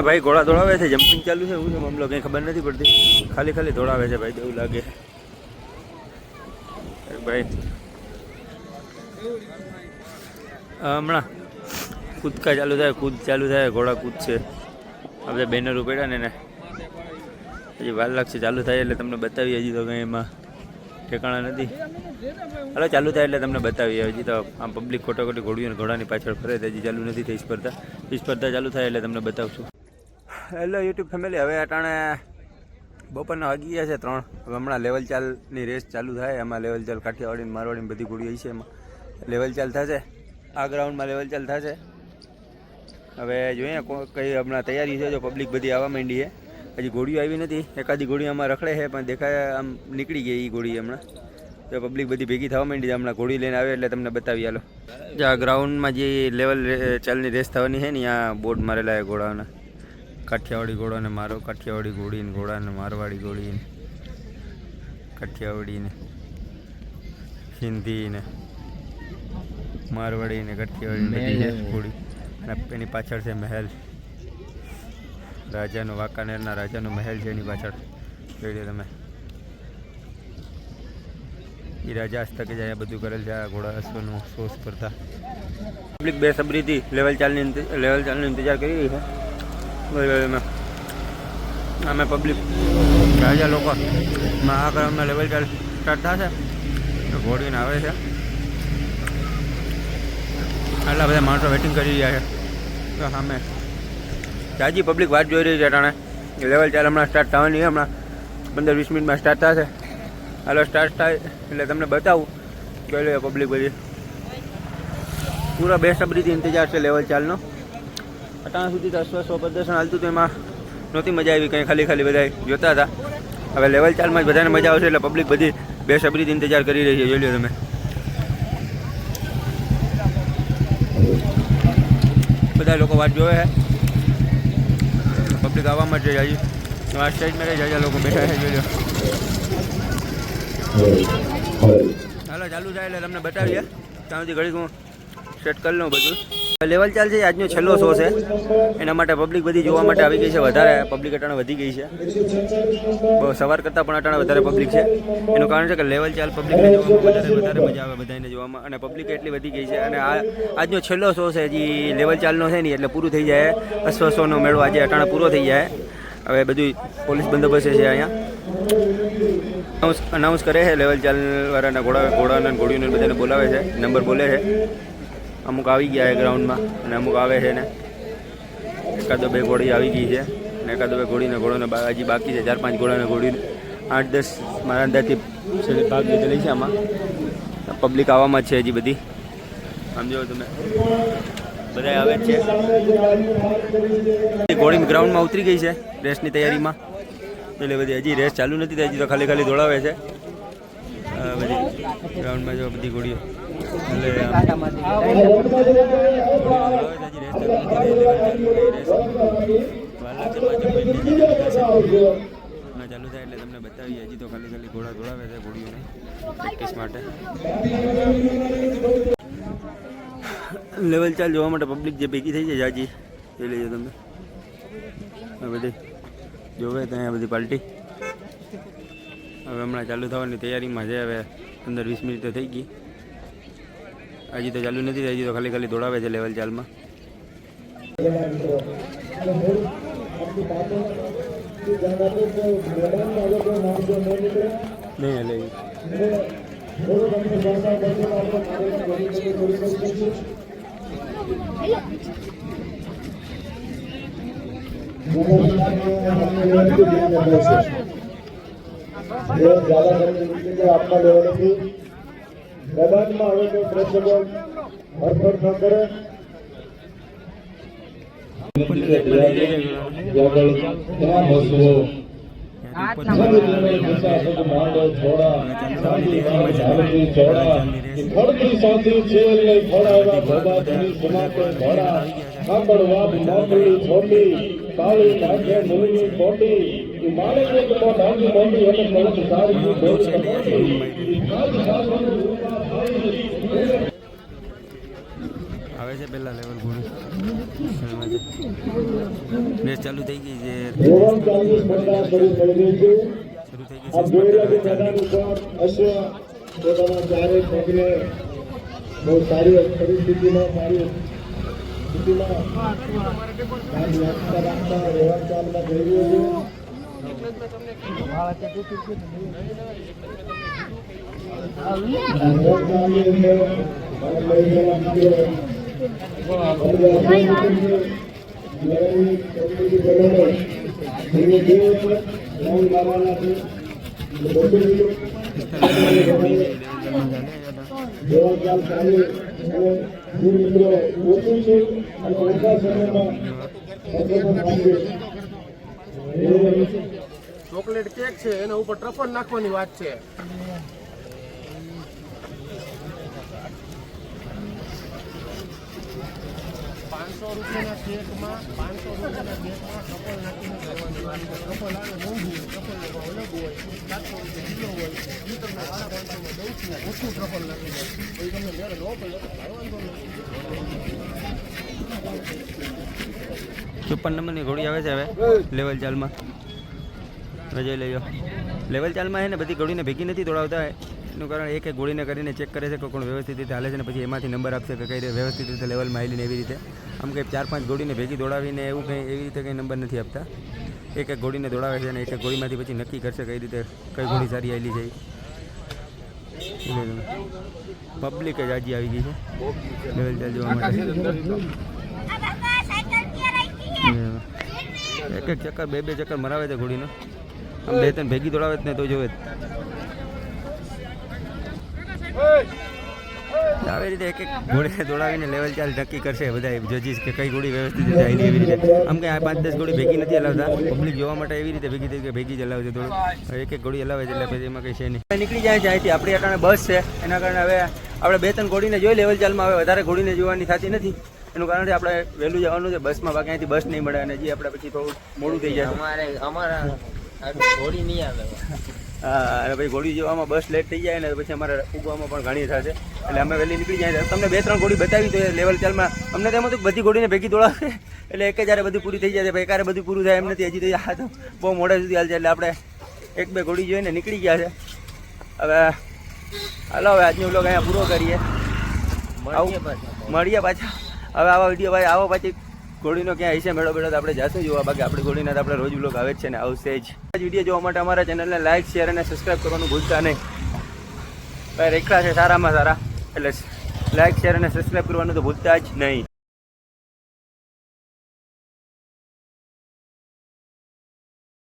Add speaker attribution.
Speaker 1: ભાઈ, ઘોડા દોડાવે છે જમ્પિંગ ચાલુ છે, એવું છે, મામલો, કંઈ ખબર નથી પડતી. ખાલી ખાલી દોડાવે છે, ભાઈ, એવું લાગે. ભાઈ. હમણાં કૂદકા ચાલુ થાય, કૂદ ચાલુ થાય, ઘોડા કૂદ છે. આપણે બેનર ઉપડ્યા ને એને. હજી વાર લાગશે, ચાલુ થાય એટલે તમને બતાવીએ, હજી તો કંઈ એમાં ઠેકાણા નથી. હાલો, ચાલુ થાય એટલે તમને બતાવીએ, હજી તો આમ પબ્લિક ખોટો ખોટી ઘોડીઓ ઘોડાની પાછળ ફરે હજી ચાલુ નથી થઈ સ્પર્ધા. સ્પર્ધા ચાલુ થાય એટલે તમને બતાવશું. હેલો યુટ્યુબ ફેમિલી હવે અટાણે બપોરના વાગી ગયા છે ત્રણ. હવે હમણાં લેવલ ચાલની રેસ ચાલુ થાય. એમાં લેવલ ચાલ કાઠિયાવાડીને મારવાડીને મારવાડી બધી ગોળી છે એમાં. લેવલ ચાલ થશે. આ ગ્રાઉન્ડમાં લેવલ ચાલ થશે. હવે જોઈએ કઈ હમણાં તૈયારી છે જો પબ્લિક બધી આવવા માંડી છે. હજી ગોળીઓ આવી નથી. એકાદી ગોળી આમાં રખડે છે, પણ દેખાય આમ નીકળી ગઈ એ ગોળી હમણાં. તો પબ્લિક બધી ભેગી થવા માંડી છે. હમણાં ગોળી લઈને આવે એટલે તમને બતાવી હાલો જે આ ગ્રાઉન્ડમાં જે લેવલ ચાલની રેસ થવાની છે ને ત્યાં બોર્ડ મારેલા છે ઘોડાઓના. કાઠિયાવાડી ઘોડાને મારો કાઠિયાવાડી ઘોડીને ઘોડાને મારવાડી ઘોડીને ને હિન્દીને ને હિન્દી ને મારવાડી ને કાઠિયાવાડી ને બધી છે ઘોડી. અને એની પાછળ છે મહેલ. રાજાનો વાંકાનેરના રાજાનો મહેલ છે એની પાછળ. જોઈ લો તમે. એ રાજા હસ્તકે જાય બધું કરેલ છે આ ઘોડા અશ્વનું શો સ્પર્ધા. પબ્લિક બેસબરીથી લેવલ ચાલની લેવલ ચાલનો ઇંતજાર કરી રહી છે. અમે પબ્લિક રાજા લોકો મહાકરણના લેવલ સ્ટાર્ટ તો ઘોડીને આવે છે. આટલા બધા માણસો વેટિંગ કરી રહ્યા છે. તો સામે તાજી પબ્લિક વાત જોઈ રહી છે ટાણે. લેવલ ચાલ હમણાં સ્ટાર્ટ થવાની છે હમણાં. પંદર વીસ મિનિટમાં સ્ટાર્ટ થશે. હાલો સ્ટાર્ટ થાય એટલે તમને બતાવું. જોઈ લો પબ્લિક બધી. પૂરા બેસબરીથી ઇંતજાર છે લેવલ ચાલનો. અટાણા સુધી તો અશ્વ પ્રદર્શન હાલતું હતું, એમાં નહોતી મજા આવી, કંઈ ખાલી ખાલી બધા જોતા હતા. હવે લેવલ ચાલમાં જ બધાને મજા આવશે એટલે પબ્લિક બધી બેસબરીથી ઇંતજાર કરી રહી છે, જોઈ લો તમે. બધા લોકો વાત જોવે છે. પબ્લિક આવવામાં જ જાય આ સ્ટેજમાં રહી જાય લોકો બેઠા છે, જોઈ લો. હાલો, ચાલુ થાય એટલે તમને બતાવીએ. ત્યાં સુધી ઘડીક હું સેટ કરી લઉં બધું. લેવલ ચાલ છે આજનો છેલ્લો શો છે. એના માટે પબ્લિક બધી જોવા માટે આવી ગઈ છે. વધારે પબ્લિક અટાણે વધી ગઈ છે. સવાર કરતાં પણ અટાણે વધારે પબ્લિક છે. એનું કારણ છે કે લેવલ ચાલ પબ્લિકને જોવામાં વધારે વધારે મજા આવે બધાને જોવામાં. અને પબ્લિક એટલી વધી ગઈ છે. અને આ આજનો છેલ્લો શો છે જે લેવલ ચાલનો છે ને એટલે પૂરું થઈ જાય. અશ્વ શોનો મેળો આજે અટાણે પૂરો થઈ જાય. હવે બધું પોલીસ બંદોબસ્ત છે અહીંયા. અનાઉન્સ કરે છે લેવલ ચાલવાળાના ઘોડા, ઘોડાના ઘોડીઓને બધાને બોલાવે છે. નંબર બોલે છે. અમુક આવી ગયા છે ગ્રાઉન્ડમાં અને અમુક આવે છે ને. એકાદો બે ઘોડી આવી ગઈ છે અને એકાદો બે ઘોડીને ઘોડોને હજી બાકી છે. ચાર પાંચ ઘોડાને ઘોડીને આઠ દસ મારા અંદાજથી ભાગ લીધેલી છે આમાં. પબ્લિક આવવામાં છે હજી બધી. સમજો તમે. બધા આવે છે. ઘોડી ગ્રાઉન્ડમાં ઉતરી ગઈ છે રેસની તૈયારીમાં. એટલે બધી હજી રેસ ચાલુ નથી હજી તો ખાલી ખાલી દોડાવે છે. બધી ગ્રાઉન્ડમાં જો બધી ઘોડીઓ. ચાલુ થાય એટલે તમને બતાવીએ. હજી તો ખાલી ખાલી ઘોડા દોડાવે છે ઘોડીઓને પ્રેક્ટિસ માટે. લેવલ ચાલ જોવા માટે પબ્લિક જે ભેગી થઈ છે જાજી એ લઈ તમે. આ બધી જોવે ત્યાં બધી પાર્ટી હવે હમણાં ચાલુ થવાની તૈયારીમાં છે, હવે પંદર વીસ મિનિટ તો થઈ ગઈ. હજી તો ચાલુ નથી થઈ હજી તો ખાલી ખાલી દોડાવે છે લેવલ ચાલમાં નહીં હલે ઈ.
Speaker 2: આપના લેવલેથી મેદાનમાં હવે કોઈ પ્રેક્ષકો હરફર ન કરે. કાળી નાખે મુલની કોટી એક મોટી સારી બોલ
Speaker 1: આવે છે પહેલા લેવલ ઘોડું મેચ ચાલુ થઈ ગઈ છે.
Speaker 2: શરૂ થઈ ગઈ છે. બહુ સારી પરિસ્થિતિમાં સારી સ્થિતિમાં. રાખતા વ્યવહાર ચાલમાં થઈ રહ્યો છે. આ ધોરણ ચારની અંદર ભારત લઈ ગયેલા મિત્રો
Speaker 3: ચોકલેટ કેક છે એના ઉપર ટ્રફલ નાખવાની વાત છે. પાંચસો રૂપિયાના કેકમાં પાંચસો રૂપિયાના કેકમાં ટ્રફલ નાખીને કરવાની વાત છે. ટ્રફલ આવે મોંઘું ટ્રફલ અલગ હોય સાતસો રૂપિયા કિલો હોય એ તમને સાડા પાંચસોમાં દઉં છું ઓછું ટ્રફલ નાખીને તો એ તમને મેળ ન પડે તો કાંઈ વાંધો નથી.
Speaker 1: ચોપન નંબરની ઘોડી આવે છે હવે લેવલ ચાલમાં. હવે જોઈ લેજો લેવલ ચાલમાં છે ને બધી ઘોડીને ભેગી નથી દોડાવતા. એનું કારણ એક એક ગોળીને કરીને ચેક કરે છે કે કોણ વ્યવસ્થિત રીતે હાલે છે ને પછી એમાંથી નંબર આપશે કે કઈ રીતે વ્યવસ્થિત રીતે લેવલમાં આવેલી એવી રીતે. આમ કંઈ ચાર પાંચ ગોળીને ભેગી દોડાવીને એવું કંઈ એવી રીતે કંઈ નંબર નથી આપતા. એક એક ગોળીને દોડાવે છે અને એક એક ગોળીમાંથી પછી નક્કી કરશે કઈ રીતે કઈ ગોળી સારી આવેલી છે પબ્લિક જ આજે આવી ગઈ છે. લેવલ ચાલ જોવા માટે. એક એક ચક્કર બે બે ચક્કર મરાવે છે ઘોડીનો બે ત્રણ ભેગી દોડાવે જ ને તો જોવે આવી રીતે એક એક ઘોડીને દોડાવીને લેવલ ચાલ નક્કી કરશે બધા જજીસ કે કઈ ઘોડી વ્યવસ્થિત રીતે આવી એવી રીતે. આમ કે આ પાંચ દસ ઘોડી ભેગી નથી હલાવતા પબ્લિક જોવા માટે એવી રીતે ભેગી થઈ કે ભેગી જ હલાવે છે થોડું એક એક ઘોડી હલાવે છે એટલે પછી એમાં કંઈ છે નહીં. નીકળી જાય છે અહીંથી. આપણી અટાણે બસ છે. એના કારણે હવે આપણે બે ત્રણ ઘોડીને જોઈ લેવલ ચાલમાં હવે વધારે ઘોડીને જોવાની થતી નથી. એનું કારણ છે આપણે વહેલું જવાનું છે. બસમાં બાકી અહીંથી બસ નહીં મળે અને જે આપણે પછી થોડું મોડું થઈ જાય
Speaker 4: અમારે અમારા ઘોડી નહીં આવે.
Speaker 1: હા અને પછી ઘોડી જોવામાં બસ લેટ થઈ જાય ને પછી અમારે ઉગવામાં પણ ઘણી થશે. એટલે અમે વહેલી નીકળી જાય તમને બે ત્રણ ઘોડી બતાવી તો લેવલ ચાલમાં અમને તેમ હતું બધી ઘોડીને ભેગી દોડાવે. એટલે એક જ્યારે બધું પૂરી થઈ જાય ભાઈ એકારે બધું પૂરું થાય એમ નથી. હજી તો આ તો બહુ મોડે સુધી હાલ છે. એટલે આપણે એક બે ઘોડી જોઈને નીકળી ગયા છે. હવે હાલો હવે આજનો વ્લોગ અહીંયા પૂરો કરીએ.
Speaker 4: મળીએ પાછા.
Speaker 1: હવે આવા વીડિયો ભાઈ આવો પછી. ઘોડીનો ક્યાં હશે મેળો મેળો તો આપણે જાશું જોવા. બાકી આપણી ઘોડીના તો આપણે રોજ વ્લોગ આવે જ છે ને આવશે જ. આજ વીડિયો જોવા માટે અમારા ચેનલને લાઇક શેર અને સબસ્ક્રાઈબ કરવાનું ભૂલતા નહીં. ભાઈ રેખલા છે, સારામાં સારા. એટલે લાઇક શેર અને સબસ્ક્રાઈબ કરવાનું તો ભૂલતા જ નહીં.